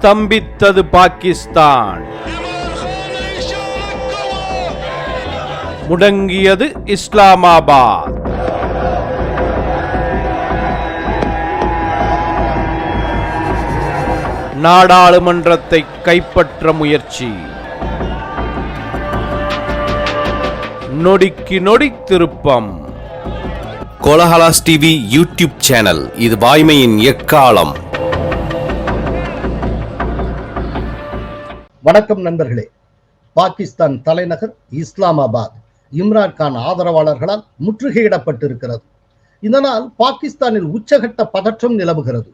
ஸ்தம்பித்தது பாகிஸ்தான். முடங்கியது இஸ்லாமாபாத். நாடாளுமன்றத்தை கைப்பற்ற முயற்சி. நொடிக்கு நொடி திருப்பம். Kolahalas TV YouTube channel. இது வாய்மையின் எக்காலம். வணக்கம் நண்பர்களே. பாகிஸ்தான் தலைநகர் இஸ்லாமாபாத் இம்ரான் கான் ஆதரவாளர்களால் முற்றுகையிடப்பட்டிருக்கிறது. இதனால் பாகிஸ்தானில் உச்சகட்ட பதற்றம் நிலவுகிறது.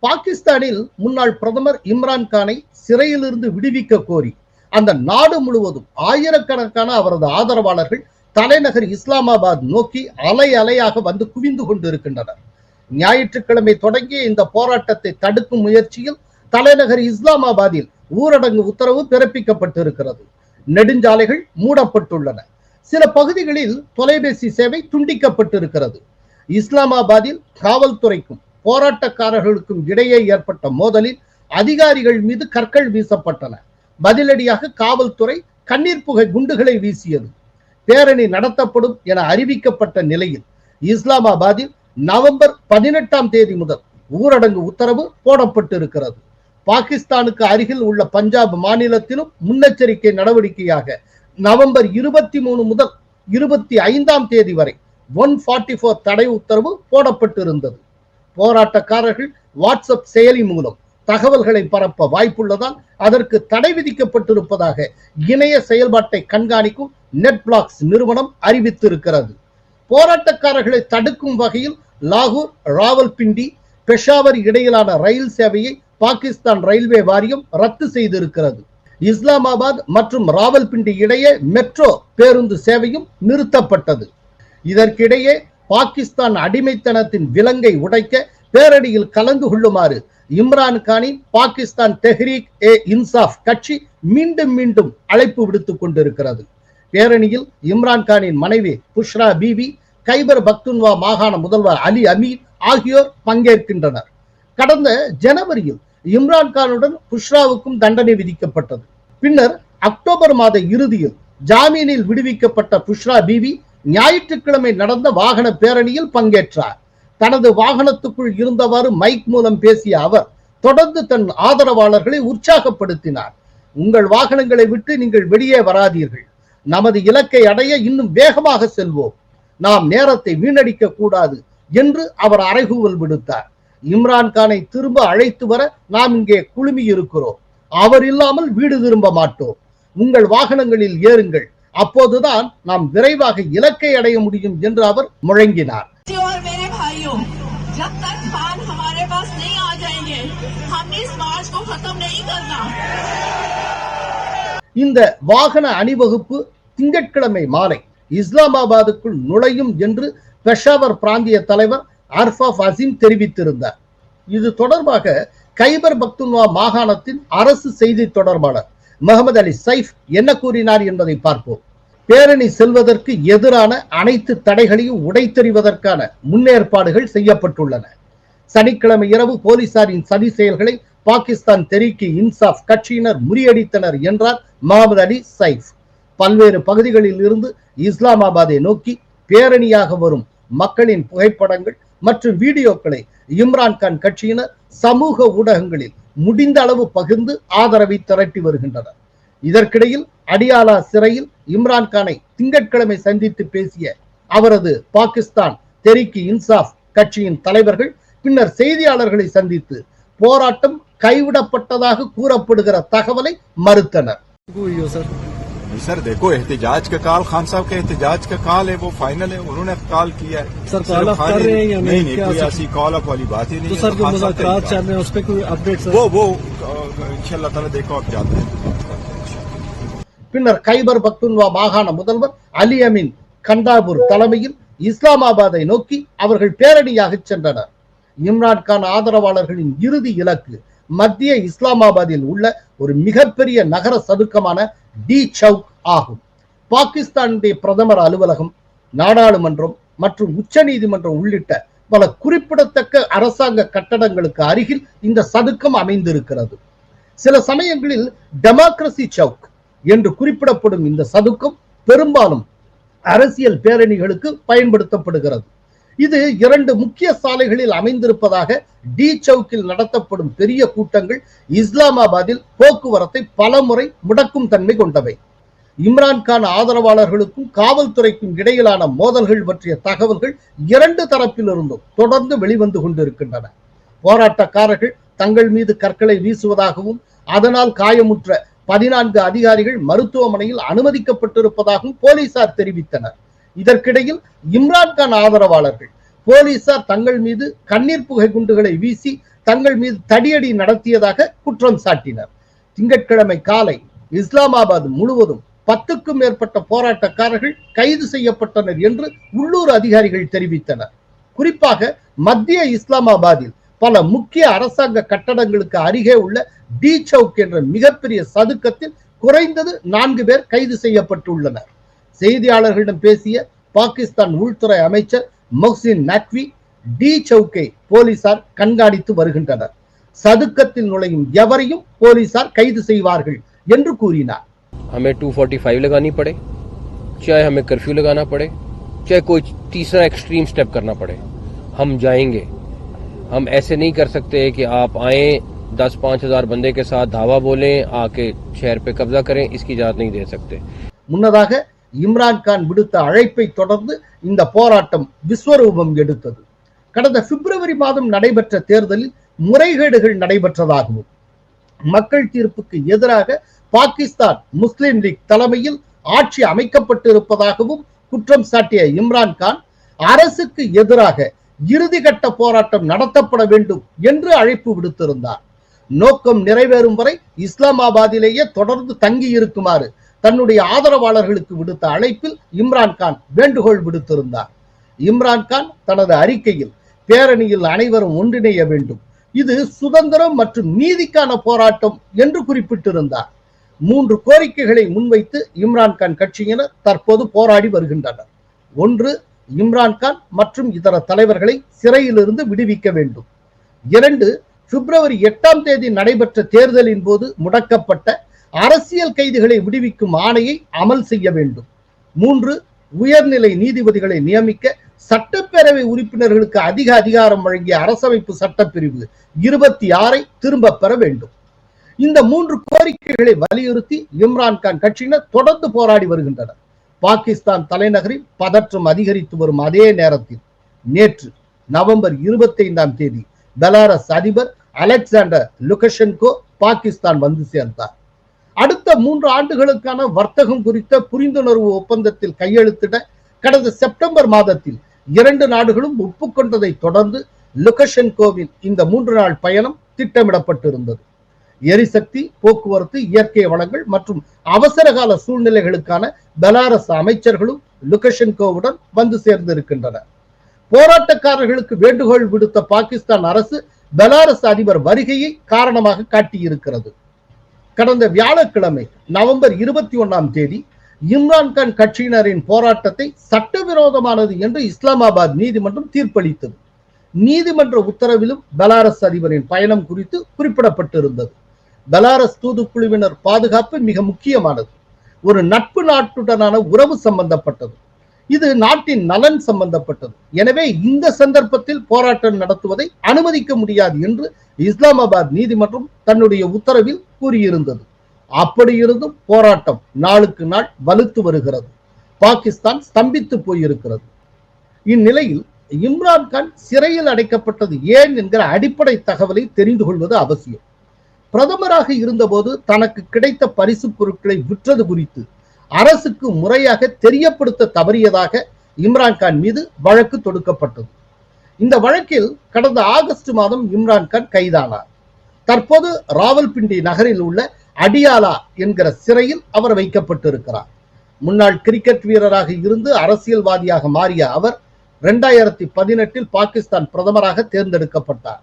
பாகிஸ்தானில் முன்னாள் பிரதமர் இம்ரான்கானை சிறையிலிருந்து விடுவிக்க கோரி அந்த நாடு முழுவதும் ஆயிரக்கணக்கான அவரது ஆதரவாளர்கள் தலைநகர் இஸ்லாமாபாத் நோக்கி அலை அலையாக வந்து குவிந்து கொண்டிருக்கின்றனர் ஞாயிற்றுக்கிழமை தொடங்கிய இந்த போராட்டத்தை தடுக்கும் முயற்சியில் தலைநகர் இஸ்லாமாபாத்தில் ஊரடங்கு உத்தரவு பிறப்பிக்கப்பட்டிருக்கிறது. நெடுஞ்சாலைகள் மூடப்பட்டுள்ளன. சில பகுதிகளில் தொலைபேசி சேவை துண்டிக்கப்பட்டிருக்கிறது. இஸ்லாமாபாத்தில் காவல்துறைக்கும் போராட்டக்காரர்களுக்கும் இடையே ஏற்பட்ட மோதலில் அதிகாரிகள் மீது கற்கள் வீசப்பட்டன. பதிலடியாக காவல்துறை கண்ணீர் புகை குண்டுகளை வீசியது. பேரணி நடத்தப்படும் என அறிவிக்கப்பட்ட நிலையில் இஸ்லாமாபாத்தில் நவம்பர் பதினெட்டாம் தேதி முதல் ஊரடங்கு உத்தரவு போடப்பட்டிருக்கிறது. பாகிஸ்தானுக்கு அருகில் உள்ள பஞ்சாப் மாநிலத்திலும் முன்னெச்சரிக்கை நடவடிக்கையாக நவம்பர் இருபத்தி மூணு முதல் இருபத்தி ஐந்தாம் தேதி வரை ஒன் ஃபார்ட்டி ஃபோர் தடை உத்தரவு போடப்பட்டிருந்தது. போராட்டக்காரர்கள் வாட்ஸ்அப் செயலி மூலம் தகவல்களை பரப்ப வாய்ப்புள்ளதால் அதற்கு தடை விதிக்கப்பட்டிருப்பதாக இணைய செயல்பாட்டை கண்காணிக்கும் நெட்பிளாக்ஸ் நிறுவனம் அறிவித்திருக்கிறது. போராட்டக்காரர்களை தடுக்கும் வகையில் லாகூர் ராவல்பிண்டி பெஷாவர் இடையிலான ரயில் சேவையை பாகிஸ்தான் ரயில்வே வாரியம் ரத்து செய்திருக்கிறது. இஸ்லாமாபாத் மற்றும் ராவல்பிண்டி இடையே மெட்ரோ பேருந்து சேவையும் நிறுத்தப்பட்டது. இதற்கிடையே பாகிஸ்தான் அடிமைத்தனத்தின் விலங்கை உடைக்க பேரணியில் கலந்து கொள்ளுமாறு இம்ரான் கானின் பாகிஸ்தான் தெஹ்ரீக் ஏ இன்சாஃப் கட்சி மீண்டும் மீண்டும் அழைப்பு விடுத்துக் கொண்டிருக்கிறது. பேரணியில் இம்ரான்கானின் மனைவி புஷ்ரா பிபி கைபர் பக்துன்வா மாகாண முதல்வர் அலி அமீர் ஆகியோர் பங்கேற்கின்றனர். கடந்த ஜனவரியில் இம்ரான் கானுடன் புஷ்ராவுக்கும் தண்டனை விதிக்கப்பட்டது. பின்னர் அக்டோபர் மாத இறுதியில் ஜாமீனில் விடுவிக்கப்பட்ட புஷ்ரா பிவி ஞாயிற்றுக்கிழமை நடந்த வாகன பேரணியில் பங்கேற்றார். தனது வாகனத்துக்குள் இருந்தவாறு மைக் மூலம் பேசிய அவர் தொடர்ந்து தன் ஆதரவாளர்களை உற்சாகப்படுத்தினார். உங்கள் வாகனங்களை விட்டு நீங்கள் வெளியே வராதீர்கள். நமது இலக்கை அடைய இன்னும் வேகமாக செல்வோம். நாம் நேரத்தை வீணடிக்க கூடாது என்று அவர் அறைகூவல் விடுத்தார். இம்ரான்கானை திரும்ப அழைத்து வர நாம் இங்கே குழுமி இருக்கிறோம். அவர் இல்லாமல் வீடு திரும்ப மாட்டோம். உங்கள் வாகனங்களில் ஏறுங்கள். அப்போதுதான் நாம் விரைவாக இலக்கை அடைய முடியும் என்று அவர் முழங்கினார். இந்த வாகன அணிவகுப்பு திங்கட்கிழமை மாலை இஸ்லாமாபாத்துக்குள் நுழையும் என்று பெஷாவர் பிராந்திய தலைவர் அர்ஃபாப் அசீம் தெரிவித்திருந்தார். இது தொடர்பாக கைபர் பக்துன்வா மாகாணத்தின் அரசு செய்தி தொடர்பாளர் முகமது அலி சைஃப் என்ன கூறினார் என்பதை பார்ப்போம். பேரணி செல்வதற்கு எதிரான அனைத்து தடைகளையும் உடைத்தெறிவதற்கான முன்னேற்பாடுகள் செய்யப்பட்டுள்ளன. சனிக்கிழமை இரவு போலீசாரின் சதி செயல்களை பாகிஸ்தான் தெரிக்கி இன்சாஃப் கட்சியினர் முறியடித்தனர் என்றார் முகமது அலி சைஃப். பல்வேறு பகுதிகளில் இருந்து இஸ்லாமாபாத்தை நோக்கி பேரணியாக வரும் மக்களின் புகைப்படங்கள் மற்றும் வீடியோக்களை இம்ரான் கான் கட்சியினர் சமூக ஊடகங்களில் முடிந்த அளவு பகிர்ந்து ஆதரவை திரட்டி வருகின்றனர். இதற்கிடையில் அடியாலா சிறையில் இம்ரான் கானை திங்கட்கிழமை சந்தித்து பேசிய அவரது பாகிஸ்தான் தெரிக்கி இன்சாஃப் கட்சியின் தலைவர்கள் பின்னர் செய்தியாளர்களை சந்தித்து போராட்டம் கைவிடப்பட்டதாக கூறப்படுகிற தகவலை மறுத்தனர். सर देखो एहतजाज का काल खान साहब का एहतजाज का काल है वो फाइनल है उन्होंने कॉल किया है सर, सिर्फ call off खाली- कर रहे हैं या नहीं? नहीं क्या कोई सर? ऐसी कॉल ऑफ वाली बात ही नहीं तो है, सर जो खान साहब का ही मुजाकरात बात चल रहे हैं उस पर कोई अपडेट है। सर वो वो इंशाल्लाह ताला देखो आप जाते हैं பின்னர் கைபர் பக்துன்வா மாகாண முதல்வர் அலி அமீன் கண்டாபூர் தலைமையில் இஸ்லாமாபாத்தை நோக்கி அவர்கள் பேரணியாக சென்றனர் இம்ரான் கான் ஆதரவாளர்களின் இறுதி இலக்கு மத்திய இஸ்லாமாபாத்தில் உள்ள ஒரு மிகப்பெரிய நகர சதுக்கமான டி சவுக் ஆகும். பாகிஸ்தானுடைய பிரதமர் அலுவலகம் நாடாளுமன்றம் மற்றும் உச்ச நீதிமன்றம் உள்ளிட்ட பல குறிப்பிடத்தக்க அரசாங்க கட்டடங்களுக்கு அருகில் இந்த சதுக்கம் அமைந்திருக்கிறது. சில சமயங்களில் டெமோக்ரசி சவுக் என்று குறிப்பிடப்படும் இந்த சதுக்கம் பெரும்பாலும் அரசியல் பேரணிகளுக்கு பயன்படுத்தப்படுகிறது. இது இரண்டு முக்கிய சாலைகளில் அமைந்திருப்பதாக டி சவுக்கில் நடத்தப்படும் பெரிய கூட்டங்கள் இஸ்லாமாபாத்தில் போக்குவரத்தை பலமுறை முடக்கும் தன்மை கொண்டவை. இம்ரான்கான் ஆதரவாளர்களுக்கும் காவல்துறைக்கும் இடையிலான மோதல்கள் பற்றிய தகவல்கள் இரண்டு தரப்பிலிருந்தும் தொடர்ந்து வெளிவந்து கொண்டிருக்கின்றன. போராட்டக்காரர்கள் தங்கள் மீது கற்களை வீசுவதாகவும் அதனால் காயமுற்ற பதினான்கு அதிகாரிகள் மருத்துவமனையில் அனுமதிக்கப்பட்டிருப்பதாகவும் போலீசார் தெரிவித்தனர். இதற்கிடையில் இம்ரான்கான் ஆதரவாளர்கள் போலீசார் தங்கள் மீது கண்ணீர் புகை குண்டுகளை வீசி தங்கள் மீது தடியடி நடத்தியதாக குற்றம் சாட்டினர். திங்கட்கிழமை காலை இஸ்லாமாபாத் முழுவதும் பத்துக்கும் மேற்பட்ட போராட்டக்காரர்கள் கைது செய்யப்பட்டனர் என்று உள்ளூர் அதிகாரிகள் தெரிவித்தனர். குறிப்பாக மத்திய இஸ்லாமாபாத்தில் பல முக்கிய அரசாங்க கட்டடங்களுக்கு அருகே உள்ள டி சவுக் என்ற மிகப்பெரிய சதுக்கத்தில் குறைந்தது நான்கு பேர் கைது செய்யப்பட்டுள்ளனர். செய்தியாளர்களிடம் பேசிய பாகிஸ்தான் உள்துறை அமைச்சர் மொஹ்சின் நக்வி டி சவுக்கை போலீசார் கண்காணித்து வருகின்றனர் சதுக்கத்தில் நுழையும் எவரையும் போலீசார் கைது செய்வார்கள் என்று கூறினார் हमें 245 लगानी पड़े चाहे हमें कर्फ्यू लगाना पड़े चाहे कोई तीसरा एक्सट्रीम स्टेप करना पड़े हम जाएंगे हम ऐसे नहीं कर सकते कि आप आए दस पाँच हजार बंदे के साथ धावा बोलें आके शहर पे कब्जा करें इसकी इजाजत नहीं दे सकते முன்னதாக இம்ரான்கான் விடுத்த அழைப்பை தொடர்ந்து இந்த போராட்டம் விஸ்வரூபம் எடுத்தது. கடந்த பிப்ரவரி மாதம் நடைபெற்ற தேர்தலில் முறைகேடுகள் நடைபெற்றதாகவும் மக்கள் தீர்ப்புக்கு எதிராக பாகிஸ்தான் முஸ்லிம் லீக் தலைமையில் ஆட்சி அமைக்கப்பட்டிருப்பதாகவும் குற்றம் சாட்டிய இம்ரான்கான் அரசுக்கு எதிராக இறுதிக்கட்ட போராட்டம் நடத்தப்பட வேண்டும் என்று அழைப்பு விடுத்திருந்தார். நோக்கம் நிறைவேறும் வரை இஸ்லாமாபாத்திலேயே தொடர்ந்து தங்கி இருக்குமாறு தன்னுடைய ஆதரவாளர்களுக்கு விடுத்த அழைப்பில் இம்ரான்கான் வேண்டுகோள் விடுத்திருந்தார். இம்ரான்கான் தனது அறிக்கையில் பேரணியில் அனைவரும் ஒன்றிணைய வேண்டும். இது சுதந்திரம் மற்றும் நீதிக்கான போராட்டம் என்று குறிப்பிட்டிருந்தார். மூன்று கோரிக்கைகளை முன்வைத்து இம்ரான்கான் கட்சியினர் தற்போது போராடி வருகின்றனர். ஒன்று இம்ரான்கான் மற்றும் இதர தலைவர்களை சிறையிலிருந்து விடுவிக்க வேண்டும். இரண்டு பிப்ரவரி எட்டாம் தேதி நடைபெற்ற தேர்தலின் போது முடக்கப்பட்ட அரசியல் கைதிகளை விடுவிக்கும் ஆணையை அமல் செய்ய வேண்டும். மூன்று உயர்நிலை நீதிபதிகளை நியமிக்க சட்டப்பேரவை உறுப்பினர்களுக்கு அதிக அதிகாரம் வழங்கிய அரசமைப்பு சட்டப்பிரிவு இருபத்தி ஆறை திரும்ப பெற வேண்டும். இந்த மூன்று கோரிக்கைகளை வலியுறுத்தி இம்ரான்கான் கட்சியினர் தொடர்ந்து போராடி வருகின்றனர். பாகிஸ்தான் தலைநகரில் பதற்றம் அதிகரித்து வரும் அதே நேரத்தில் நேற்று நவம்பர் இருபத்தி ஐந்தாம் தேதி பெலாரஸ் அதிபர் அலெக்சாண்டர் லுகஷென்கோ பாகிஸ்தான் வந்து சேர்ந்தார். அடுத்த மூன்று ஆண்டுகளுக்கான வர்த்தகம் குறித்த புரிந்துணர்வு ஒப்பந்தத்தில் கையெழுத்திட கடந்த செப்டம்பர் மாதத்தில் இரண்டு நாடுகளும் ஒப்புக்கொண்டதை தொடர்ந்து லுகஷென்கோவின் இந்த மூன்று நாள் பயணம் திட்டமிடப்பட்டிருந்தது. எரிசக்தி போக்குவரத்து இயற்கை வளங்கள் மற்றும் அவசரகால சூழ்நிலைகளுக்கான பெலாரஸ் அமைச்சர்களும் லுகஷென்கோவுடன் வந்து சேர்ந்திருக்கின்றனர். போராட்டக்காரர்களுக்கு வேண்டுகோள் விடுத்த பாகிஸ்தான் அரசு பெலாரஸ் அதிபர் வருகையை காரணமாக காட்டியிருக்கிறது. கடந்த வியாழக்கிழமை நவம்பர் இருபத்தி ஒன்னாம் தேதி இம்ரான்கான் கட்சியினரின் போராட்டத்தை சட்டவிரோதமானது என்று இஸ்லாமாபாத் நீதிமன்றம் தீர்ப்பளித்தது. நீதிமன்ற உத்தரவிலும் பெலாரஸ் அதிபரின் பயணம் குறித்து குறிப்பிடப்பட்டிருந்தது. பெலாரஸ் தூதுக்குழுவினர் பாதுகாப்பு மிக முக்கியமானது. ஒரு நட்பு நாட்டுடனான உறவு சம்பந்தப்பட்டது. இது நாட்டின் நலன் சம்பந்தப்பட்டது. எனவே இந்த சந்தர்ப்பத்தில் போராட்டம் நடத்துவதை அனுமதிக்க முடியாது என்று இஸ்லாமாபாத் நீதிமன்றம் தன்னுடைய உத்தரவில் கூறியிருந்தது. அப்படியிருந்தும் போராட்டம் நாளுக்கு நாள் வலுத்து வருகிறது. பாகிஸ்தான் ஸ்தம்பித்து போயிருக்கிறது. இந்நிலையில் இம்ரான்கான் சிறையில் அடைக்கப்பட்டது ஏன் என்கிற அடிப்படை தகவலை தெரிந்து கொள்வது அவசியம். பிரதமராக இருந்தபோது தனக்கு கிடைத்த பரிசு பொருட்களை விற்றது குறித்து அரசுக்கு முறையாக தெரியப்படுத்த தவறியதாக இம்ரான்கான் மீது வழக்கு தொடுக்கப்பட்டது. இந்த வழக்கில் கடந்த ஆகஸ்ட் மாதம் இம்ரான்கான் கைதானார். தற்போது ராவல்பிண்டி நகரில் உள்ள அடியாலா என்கிற சிறையில் அவர் வைக்கப்பட்டிருக்கிறார். முன்னாள் கிரிக்கெட் வீரராக இருந்து அரசியல்வாதியாக மாறிய அவர் இரண்டாயிரத்தி பதினெட்டில் பாகிஸ்தான் பிரதமராக தேர்ந்தெடுக்கப்பட்டார்.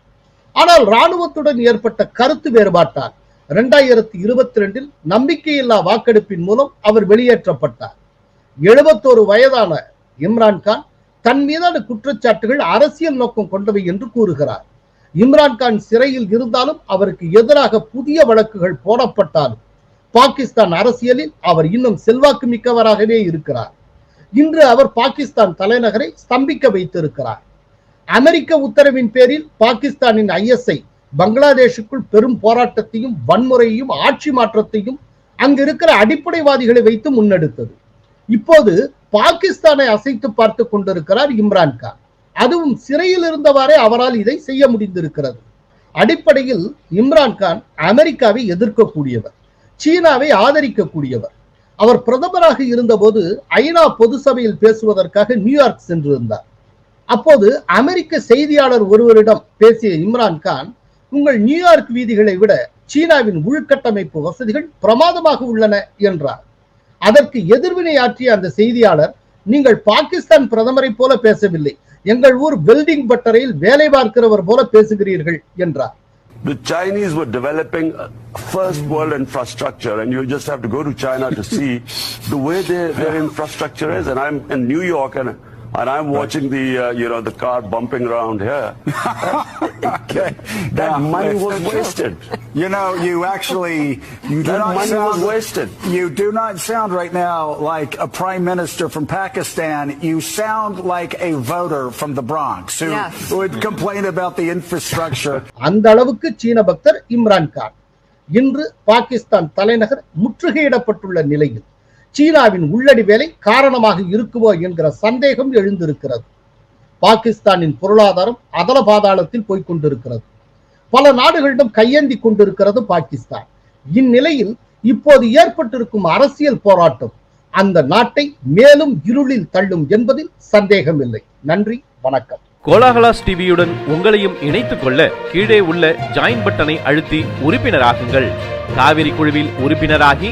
ஆனால் ராணுவத்துடன் ஏற்பட்ட கருத்து வேறுபாட்டால் இரண்டாயிரத்தி இருபத்தி ரெண்டில் நம்பிக்கையில்லா வாக்கெடுப்பின் மூலம் அவர் வெளியேற்றப்பட்டார். எழுபத்தோரு வயதான இம்ரான்கான் தன் மீதான குற்றச்சாட்டுகள் அரசியல் நோக்கம் கொண்டவை என்று கூறுகிறார். இம்ரான்கான் சிறையில் இருந்தாலும் அவருக்கு எதிராக புதிய வழக்குகள் போடப்பட்டாலும் பாகிஸ்தான் அரசியலில் அவர் இன்னும் செல்வாக்கு மிக்கவராகவே இருக்கிறார். இன்று அவர் பாகிஸ்தான் தலைநகரை ஸ்தம்பிக்க வைத்திருக்கிறார். அமெரிக்க உத்தரவின் பேரில் பாகிஸ்தானின் ஐஎஸ்ஐ பங்களாதேஷுக்குள் பெரும் போராட்டத்தையும் வன்முறையையும் ஆட்சி மாற்றத்தையும் அங்கு இருக்கிற அடிப்படைவாதிகளை வைத்து முன்னெடுத்தது. இப்போது பாகிஸ்தானை அசைத்து பார்த்து கொண்டிருக்கிறார் இம்ரான்கான் அதுவும் சிறையில் இருந்தவாறே அவரால் இதை செய்ய முடிந்திருக்கிறது. அடிப்படையில் இம்ரான்கான் அமெரிக்காவை எதிர்க்கக்கூடியவர் சீனாவை ஆதரிக்கக்கூடியவர். அவர் பிரதமராக இருந்தபோது ஐநா பொது சபையில் பேசுவதற்காக நியூயார்க் சென்றிருந்தார். அப்போது அமெரிக்க செய்தியாளர் ஒருவரிடம் பேசிய இம்ரான்கான் உங்கள் நியூயார்க் வீதிகளை விட சீனாவின் உள்கட்டமைப்பு வசதிகள் பிரமாதமாக உள்ளன என்றார் அதற்கு எதிர்வினை ஆற்றிய அந்த செய்தியாளர் நீங்கள் பாகிஸ்தான் பிரதமரை போல பேசவில்லை எங்கள் ஊர் வெல்டிங் பட்டறையில் வேலை பார்க்கிறவர் போல பேசுகிறீர்கள் என்றார் The Chinese were developing first world infrastructure, and you just have to go to China to see the way they, their infrastructure is. And I'm in New York, and and I'm watching the uh, you know the car bumping around here. that Yeah. money was wasted. You know, you actually you do That not money sound was wasted. You do not sound right now like a prime minister from Pakistan. You sound like a voter from the Bronx who Yes. would complain about the infrastructure. அந்த அளவுக்கு சீன பக்தர் இம்ரான்கான் இன்று பாகிஸ்தான் தலைநகர் முற்றுகையிடப்பட்டுள்ள நிலையில் சீனாவின் உள்ளடி வேலை காரணமாக இருக்குமோ என்கிற சந்தேகம் எழுந்திருக்கிறது. பாகிஸ்தானின் பொருளாதாரம் அதல பாதாளத்தில் போய்கொண்டிருக்கிறது பல நாடுகளிடம் கையேந்தி கொண்டிருக்கிறது பாகிஸ்தான். இந்நிலையில் இப்போது ஏற்பட்டிருக்கும் அரசியல் போராட்டம் அந்த நாட்டை மேலும் இருளில் தள்ளும் என்பதில் சந்தேகமில்லை. நன்றி வணக்கம். கோலாகலாஸ் டிவியுடன் உங்களையும் இணைத்துக் கொள்ள கீழே உள்ள ஜாயின் பட்டனை அழுத்தி உறுப்பினராகுங்கள். காவிரி குழுவில் உறுப்பினராகி